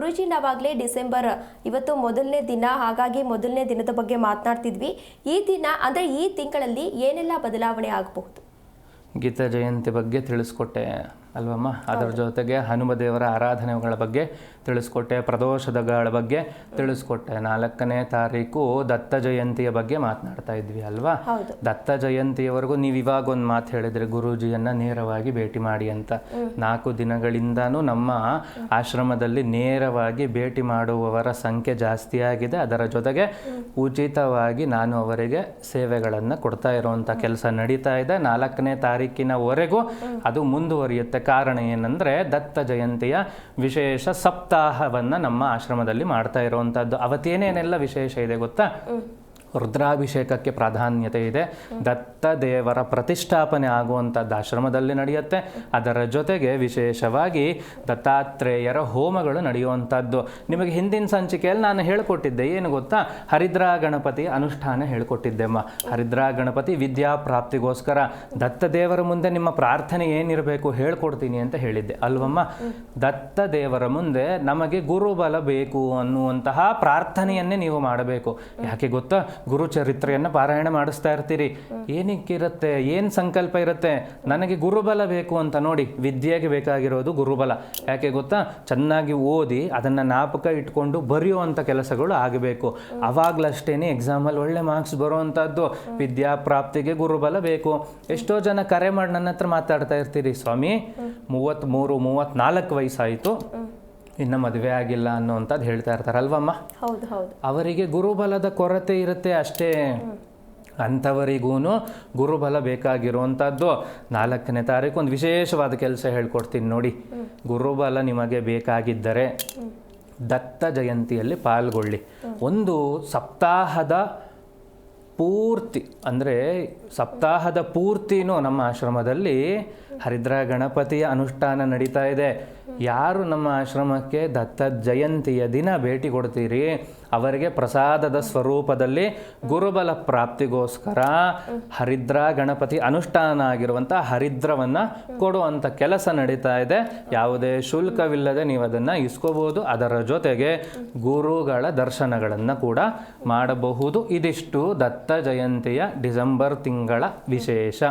ಗುರುಜಿ ನಾವಾಗಲೇ December ಇವತ್ತು ಮೊದಲನೇ ದಿನ, ಹಾಗಾಗಿ ಮೊದಲನೇ ದಿನದ ಬಗ್ಗೆ ಮಾತನಾಡ್ತಿದ್ವಿ. ಈ ದಿನ, ಅಂದರೆ ಈ ತಿಂಗಳಲ್ಲಿ ಏನೆಲ್ಲ ಬದಲಾವಣೆ ಆಗಬಹುದು? ಗೀತಾ ಜಯಂತಿ ಬಗ್ಗೆ ತಿಳಿಸ್ಕೊಟ್ಟೆ. ಅಲ್ವಮ್ಮ? ಅದರ ಜೊತೆಗೆ ಹನುಮದೇವರ ಆರಾಧನೆಗಳ ಬಗ್ಗೆ ತಿಳಿಸ್ಕೊಟ್ಟೆ ಪ್ರದೋಷದಗಳ ಬಗ್ಗೆ ತಿಳಿಸ್ಕೊಟ್ಟೆ. ನಾಲ್ಕನೇ ತಾರೀಕು ದತ್ತ ಜಯಂತಿಯ ಬಗ್ಗೆ ಮಾತನಾಡ್ತಾ ಇದ್ವಿ ಅಲ್ವಾ? ದತ್ತ ಜಯಂತಿಯವರೆಗೂ ನೀವು ಇವಾಗ ಒಂದು ಮಾತು ಹೇಳಿದ್ರೆ ಗುರುಜಿಯನ್ನ ನೇರವಾಗಿ ಭೇಟಿ ಮಾಡಿ ಅಂತ. ನಾಲ್ಕು ದಿನಗಳಿಂದನೂ ನಮ್ಮ ಆಶ್ರಮದಲ್ಲಿ ನೇರವಾಗಿ ಭೇಟಿ ಮಾಡುವವರ ಸಂಖ್ಯೆ ಜಾಸ್ತಿ ಆಗಿದೆ. ಅದರ ಜೊತೆಗೆ ಉಚಿತವಾಗಿ ನಾನು ಅವರಿಗೆ ಸೇವೆಗಳನ್ನು ಕೊಡ್ತಾ ಇರುವಂಥ ಕೆಲಸ ನಡೀತಾ ಇದೆ. ನಾಲ್ಕನೇ ತಾರೀಕಿನವರೆಗೂ ಅದು ಮುಂದುವರಿಯುತ್ತೆ. ಕಾರಣ ಏನಂದ್ರೆ ದತ್ತ ಜಯಂತಿಯ ವಿಶೇಷ ಸಪ್ತಾಹವನ್ನ ನಮ್ಮ ಆಶ್ರಮದಲ್ಲಿ ಮಾಡ್ತಾ ಇರುವಂಥದ್ದು ಅವತ್ತೇನೇನೆಲ್ಲ ವಿಶೇಷ ಇದೆ ಗೊತ್ತಾ? ರುದ್ರಾಭಿಷೇಕಕ್ಕೆ ಪ್ರಾಧಾನ್ಯತೆ ಇದೆ. ದತ್ತ ದೇವರ ಪ್ರತಿಷ್ಠಾಪನೆ ಆಗುವಂಥದ್ದು ಆಶ್ರಮದಲ್ಲಿ ನಡೆಯುತ್ತೆ. ಅದರ ಜೊತೆಗೆ ವಿಶೇಷವಾಗಿ ದತ್ತಾತ್ರೇಯರ ಹೋಮಗಳು ನಡೆಯುವಂಥದ್ದು. ನಿಮಗೆ ಹಿಂದಿನ ಸಂಚಿಕೆಯಲ್ಲಿ ನಾನು ಹೇಳಿಕೊಟ್ಟಿದ್ದೆ. ಏನು ಗೊತ್ತಾ? ಹರಿದ್ರಾ ಗಣಪತಿ ಅನುಷ್ಠಾನ ಹೇಳಿಕೊಟ್ಟಿದ್ದೆಮ್ಮ. ಹರಿದ್ರಾ ಗಣಪತಿ ವಿದ್ಯಾ ಪ್ರಾಪ್ತಿಗೋಸ್ಕರ ದತ್ತ ದೇವರ ಮುಂದೆ ನಿಮ್ಮ ಪ್ರಾರ್ಥನೆ ಏನಿರಬೇಕು ಹೇಳ್ಕೊಡ್ತೀನಿ ಅಂತ ಹೇಳಿದ್ದೆ. ಅಲ್ವಮ್ಮ? ದತ್ತ ದೇವರ ಮುಂದೆ ನಮಗೆ ಗುರುಬಲ ಬೇಕು ಅನ್ನುವಂತಹ ಪ್ರಾರ್ಥನೆಯನ್ನೇ ನೀವು ಮಾಡಬೇಕು. ಯಾಕೆ ಗೊತ್ತಾ? ಗುರು ಚರಿತ್ರೆಯನ್ನು ಪಾರಾಯಣ ಮಾಡಿಸ್ತಾ ಇರ್ತೀರಿ. ಏನಕ್ಕಿರುತ್ತೆ? ಏನು ಸಂಕಲ್ಪ ಇರುತ್ತೆ? ನನಗೆ ಗುರುಬಲ ಬೇಕು ಅಂತ ನೋಡಿ ವಿದ್ಯೆಗೆ ಬೇಕಾಗಿರೋದು ಗುರುಬಲ. ಯಾಕೆ ಗೊತ್ತಾ? ಚೆನ್ನಾಗಿ ಓದಿ ಅದನ್ನು ಜ್ಞಾಪಕ ಇಟ್ಕೊಂಡು ಬರೆಯುವಂಥ ಕೆಲಸಗಳು ಆಗಬೇಕು. ಅವಾಗಲಷ್ಟೇ ಎಕ್ಸಾಮಲ್ಲಿ ಒಳ್ಳೆ ಮಾರ್ಕ್ಸ್ ಬರುವಂಥದ್ದು ವಿದ್ಯಾ ಪ್ರಾಪ್ತಿಗೆ ಗುರುಬಲ ಬೇಕು. ಎಷ್ಟೋ ಜನ ಕರೆ ಮಾಡಿ ನನ್ನ ಹತ್ರ ಮಾತಾಡ್ತಾ ಇರ್ತೀರಿ. ಸ್ವಾಮಿ ಮೂವತ್ತ್ಮೂರು ಮೂವತ್ತ್ನಾಲ್ಕು ವಯಸ್ಸಾಯಿತು. ಇನ್ನು ಮದುವೆ ಆಗಿಲ್ಲ ಅನ್ನೋವಂಥದ್ದು ಹೇಳ್ತಾ ಇರ್ತಾರೆ ಅಲ್ವಮ್ಮ? ಹೌದು ಹೌದು. ಅವರಿಗೆ ಗುರುಬಲದ ಕೊರತೆ ಇರುತ್ತೆ ಅಷ್ಟೇ. ಅಂಥವರಿಗೂ ಗುರುಬಲ ಬೇಕಾಗಿರುವಂಥದ್ದು. ನಾಲ್ಕನೇ ತಾರೀಕು ಒಂದು ವಿಶೇಷವಾದ ಕೆಲಸ ಹೇಳ್ಕೊಡ್ತೀನಿ ನೋಡಿ. ಗುರುಬಲ ನಿಮಗೆ ಬೇಕಾಗಿದ್ದರೆ ದತ್ತ ಜಯಂತಿಯಲ್ಲಿ ಪಾಲ್ಗೊಳ್ಳಿ. ಒಂದು ಸಪ್ತಾಹದ ಪೂರ್ತಿ ಅಂದರೆ ಸಪ್ತಾಹದ ಪೂರ್ತಿನೂ ನಮ್ಮ ಆಶ್ರಮದಲ್ಲಿ ಹರಿದ್ರ ಗಣಪತಿಯ ಅನುಷ್ಠಾನ ನಡೀತಾ ಇದೆ. ಯಾರು ನಮ್ಮ ಆಶ್ರಮಕ್ಕೆ ದತ್ತ ಜಯಂತಿಯ ದಿನ ಭೇಟಿ ಕೊಡ್ತೀರಿ? ಅವರಿಗೆ ಪ್ರಸಾದದ ಸ್ವರೂಪದಲ್ಲಿ ಗುರುಬಲ ಪ್ರಾಪ್ತಿಗೋಸ್ಕರ ಹರಿದ್ರ ಗಣಪತಿ ಅನುಷ್ಠಾನ ಆಗಿರುವಂಥ ಹರಿದ್ರವನ್ನು ಕೊಡುವಂಥ ಕೆಲಸ ನಡೀತಾ ಇದೆ. ಯಾವುದೇ ಶುಲ್ಕವಿಲ್ಲದೆ ನೀವು ಅದನ್ನು ಇಸ್ಕೋಬಹುದು. ಅದರ ಜೊತೆಗೆ ಗುರುಗಳ ದರ್ಶನಗಳನ್ನು ಕೂಡ ಮಾಡಬಹುದು. ಇದಿಷ್ಟು ದತ್ತ ಜಯಂತಿಯ ಡಿಸೆಂಬರ್ ತಿಂಗಳ ವಿಶೇಷ.